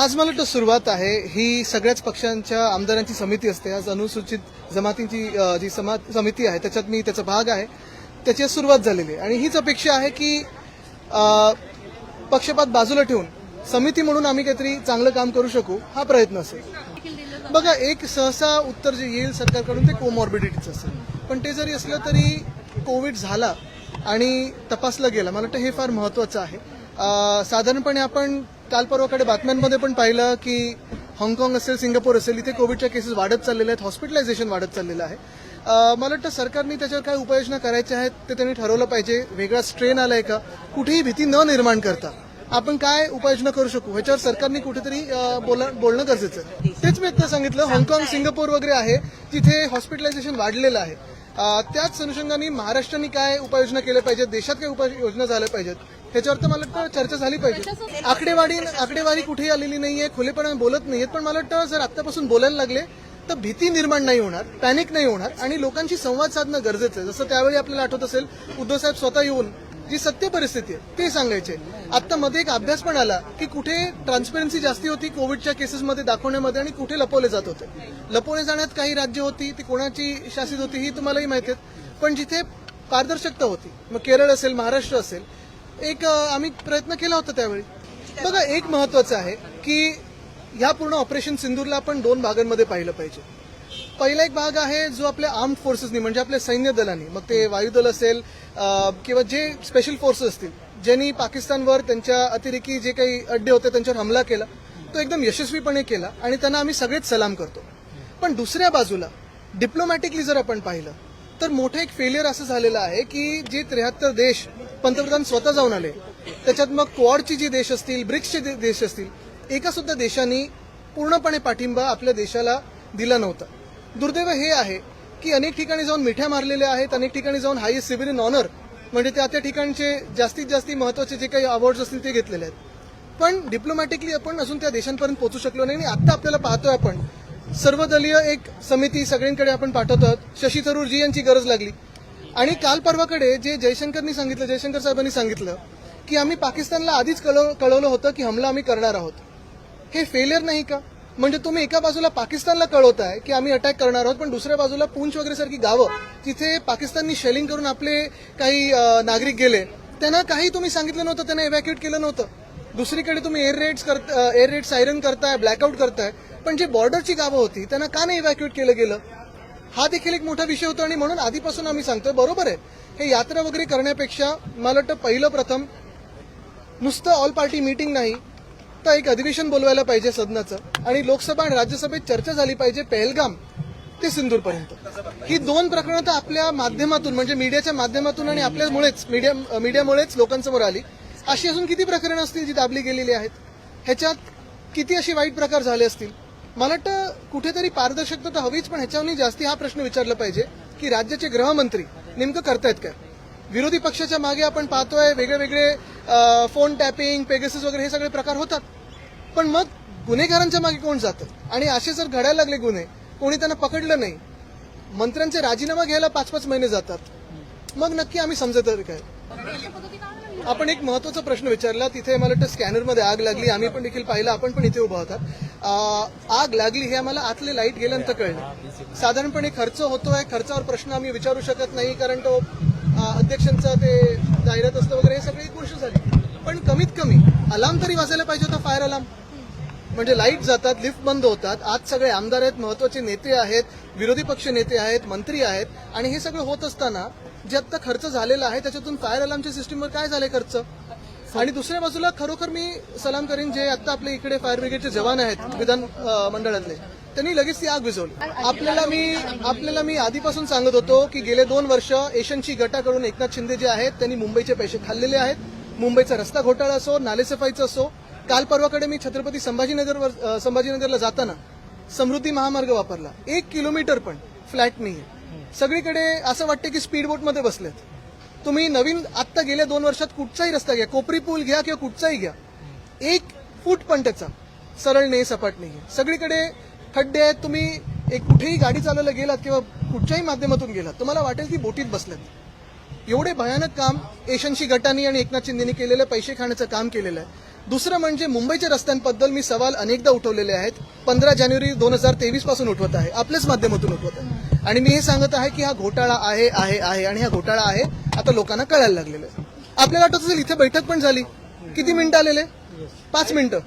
आज मला वाटतं सुरुवात आहे. ही सगळ्याच पक्षांच्या आमदारांची समिती असते. आज अनुसूचित जमातींची जी समा समिती आहे त्याच्यात मी त्याचा भाग आहे. त्याची सुरुवात झालेली आहे. आणि हीच अपेक्षा आहे की पक्षपात बाजूला ठेवून समिती म्हणून आम्ही काहीतरी चांगलं काम करू शकू हा प्रयत्न असेल. बघा एक सहसा उत्तर जे येईल सरकारकडून ते कोमॉर्बिडिटीचं असेल. पण ते जरी असलं तरी कोविड झाला आणि तपासला गेला मला वाटतं हे फार महत्वाचं आहे. साधारणपणे आपण काल परवाकडे बातम्यांमध्ये पण पाहिलं की हाँगकाँग असेल सिंगापूर असेल इथे कोविडच्या केसेस वाढत चाललेल्या आहेत हॉस्पिटलायझेशन वाढत चाललेलं आहे. मला वाटतं सरकारने त्याच्यावर काय उपाययोजना करायच्या आहेत ते त्यांनी ठरवलं पाहिजे. वेगळा स्ट्रेन आलाय का? कुठेही भीती न निर्माण करता आपण काय उपाययोजना करू शकू? ह्याच्यावर सरकारने कुठेतरी बोलणं गरजेचं आहे. तेच मी आता सांगितलं हाँगकाँग सिंगापूर वगैरे आहे तिथे हॉस्पिटलायझेशन वाढलेलं आहे. त्याच अनुषंगाने महाराष्ट्राने काय उपाययोजना केल्या पाहिजेत? देशात काय उपाययोजना झाल्या पाहिजेत? ह्याच्यावर तर मला वाटतं चर्चा झाली पाहिजे. आकडेवारी आकडेवारी कुठेही आलेली नाहीये खुलेपणा बोलत नाहीयेत पण मला वाटतं जर आतापासून बोलायला लागले तर भीती निर्माण नाही होणार पॅनिक नाही होणार आणि लोकांशी संवाद साधणं गरजेचं आहे. जसं त्यावेळी आपल्याला आठवत असेल उद्धवसाहेब स्वतः येऊन जी सत्य परिस्थिती आहे ते सांगायचे. आता मध्ये एक अभ्यास पण आला की कुठे ट्रान्सपरन्सी जास्ती होती कोविडच्या केसेसमध्ये दाखवण्यामध्ये आणि कुठे लपवले जात होते. लपवले जाण्यात काही राज्य होती ती कोणाची शासित होती ही तुम्हालाही माहिती आहे पण जिथे पारदर्शकता होती मग केरळ असेल महाराष्ट्र असेल एक आम्ही प्रयत्न केला होता त्यावेळी. बघा एक महत्वाचं आहे की ह्या पूर्ण ऑपरेशन सिंधूरला आपण दोन भागांमध्ये पाहिलं पाहिजे. पहिला एक भाग आहे जो आपल्या आर्म फोर्सेसनी म्हणजे आपल्या सैन्य दलांनी मग ते वायुदल असेल किंवा जे स्पेशल फोर्सेस असतील ज्यांनी पाकिस्तानवर त्यांच्या अतिरेकी जे काही अड्डे होते त्यांच्यावर हमला केला तो एकदम यशस्वीपणे केला आणि त्यांना आम्ही सगळेच सलाम करतो. पण दुसऱ्या बाजूला डिप्लोमॅटिकली जर आपण पाहिलं तर मोठं एक फेलियर असं झालेलं आहे की जे त्र्याहत्तर देश पंतप्रधान स्वतः जाऊन आले. त्याच्यात मग क्वाडची जी देश असतील ब्रिक्सचे जे देश असतील एका सुद्धा देशांनी पूर्णपणे पाठिंबा आपल्या देशाला दिला नव्हता. दुर्दैव हे आहे की अनेक ठिकाणी जाऊन मिठ्या मारलेल्या आहेत अनेक ठिकाणी जाऊन हायस्ट सिव्हिल ऑनर म्हणजे त्या त्या ठिकाणचे जास्तीत जास्त महत्त्वाचे जे काही अवॉर्ड्स असतील ते घेतलेले आहेत. पण डिप्लोमॅटिकली आपण अजून त्या देशांपर्यंत पोहोचू शकलो नाही आणि आता आपल्याला पाहतोय आपण सर्वदलीय एक समिती सगळ्यांकडे आपण पाठवत आहोत. शशी थरूरजी यांची गरज लागली. आणि काल परवाकडे जे जयशंकरनी सांगितलं जयशंकर साहेबांनी सांगितलं की आम्ही पाकिस्तानला आधीच कळव कळवलं होतं की हमला आम्ही करणार आहोत. हे फेलियर नाही का? म्हणजे तुम्ही एका बाजूला पाकिस्तानला कळवताय की आम्ही अटॅक करणार आहोत पण दुसऱ्या बाजूला पूंछ वगैरे सारखी गावं जिथे पाकिस्ताननी शेलिंग करून आपले काही नागरिक गेले त्यांना काही तुम्ही सांगितलं नव्हतं त्यांना इव्हॅक्युएट केलं नव्हतं. दुसरीकडे तुम्ही एअर रेड्स करत एअर रेड सायरन करताय ब्लॅकआउट करताय पण जे बॉर्डरची गावं होती त्यांना का नाही इव्हॅक्युएट केलं गेलं? हा देखील एक मोठा विषय होतो आणि म्हणून आधीपासून आम्ही सांगतोय बरोबर आहे. हे यात्रा वगैरे करण्यापेक्षा मला वाटतं पहिलं प्रथम नुसतं ऑल पार्टी मीटिंग नाही तर एक अधिवेशन बोलवायला पाहिजे सदनाचं. आणि लोकसभा आणि राज्यसभेत चर्चा झाली पाहिजे पहलगाम ते सिंदूरपर्यंत. ही दोन प्रकरणं तर आपल्या माध्यमातून म्हणजे मीडियाच्या माध्यमातून आणि आपल्यामुळेच मीडिया मीडियामुळेच लोकांसमोर आली. अशी अजून किती प्रकरणं असतील जी दाबली गेलेली आहेत? ह्याच्यात किती असे वाईट प्रकार झाले असतील? मला वाटतं कुठेतरी पारदर्शकता तर हवीच पण ह्याच्यावर जास्ती हा प्रश्न विचारला पाहिजे की राज्याचे गृहमंत्री नेमकं करतायत काय? विरोधी पक्षाच्या मागे आपण पाहतोय वेगळे वेगळे फोन टॅपिंग पेगसिस वगैरे हे सगळे प्रकार होतात. पण मग गुन्हेगारांच्या मागे कोण जातं? आणि असे जर घडायला लागले गुन्हे कोणी त्यांना पकडलं नाही मंत्र्यांचे राजीनामा घ्यायला पाच पाच महिने जातात. मग नक्की आम्ही समजत काय? आपण एक महत्त्वाचा प्रश्न विचारला तिथे मला वाटतं स्कॅनरमध्ये आग लागली आम्ही पण देखील पाहिलं आपण पण इथे उभा होतात आग लागली हे आम्हाला आतले लाइट गेल्यानंतर कळलं. साधारणपणे खर्च होतोय खर्चावर प्रश्न आम्ही विचारू शकत नाही कारण तो अध्यक्षांचा अध्यक्षांचं ते जाहिरात असतं वगैरे हे सगळी गोष्ट झाली. पण कमीत कमी अलार्म तरी वाजायला पाहिजे होता फायर अलार्म. म्हणजे लाइट जातात लिफ्ट बंद होतात. आज सगळे आमदार आहेत महत्त्वाचे नेते आहेत विरोधी पक्ष नेते आहेत मंत्री आहेत. आणि हे सगळं होत असताना जे आता खर्च झालेला आहे त्याच्यातून फायर अलार्मच्या सिस्टीमवर काय झाले खर्च? आणि दुसऱ्या बाजूला खरोखर मी सलाम करीन जे आता आपले इकडे फायर ब्रिगेडचे जवान आहेत विधान मंडळातले. त्यांनी लगेच ती आग विझवली. आपल्याला मी आपल्याला मी आधीपासून सांगत होतो की गेले दोन वर्ष एशियनची गटाकडून एकनाथ शिंदे जे आहेत त्यांनी मुंबईचे पैसे खाल्लेले आहेत. मुंबईचा रस्ता घोटाळा असो नालेसफाईचा असो काल परवाकडे मी छत्रपती संभाजीनगर संभाजीनगरला जाताना समृद्धी महामार्ग वापरला. एक किलोमीटर पण फ्लॅट नाही सगळीकडे असं वाटतं की स्पीड बोटमध्ये बसलेत. तुम्ही नवीन आत्ता गेल्या दोन वर्षात कुठचाही रस्ता घ्या कोपरी पूल घ्या किंवा कुठचाही घ्या एक फूट पण त्याचा सरळ नाही सपाट नाही सगळीकडे खड्डे आहेत तुम्ही एक कुठेही गाडी चालवायला गेलात किंवा कुठच्याही माध्यमातून गेलात तुम्हाला वाटेल की बोटीत बसल्यात एवढे भयानक काम एशनशी गटानी आणि एकनाथ शिंदेनी केलेलं पैसे खाण्याचं काम केलेलं आहे. दुसरं म्हणजे मुंबईच्या रस्त्यांबद्दल मी सवाल अनेकदा उठवलेले आहेत. पंधरा जानेवारी दोन हजार तेवीसपासून उठवत आहे. आपल्याच माध्यमातून उठवत आहे. आणि मी हे सांगत आहे की हा घोटाळा आहे आहे आहे आणि हा घोटाळा आहे आता लोकांना कळायला लागलेलं आहे. आपल्याला वाटत असेल इथे बैठक पण झाली. किती मिनिटं आलेले? पाच मिनिटं.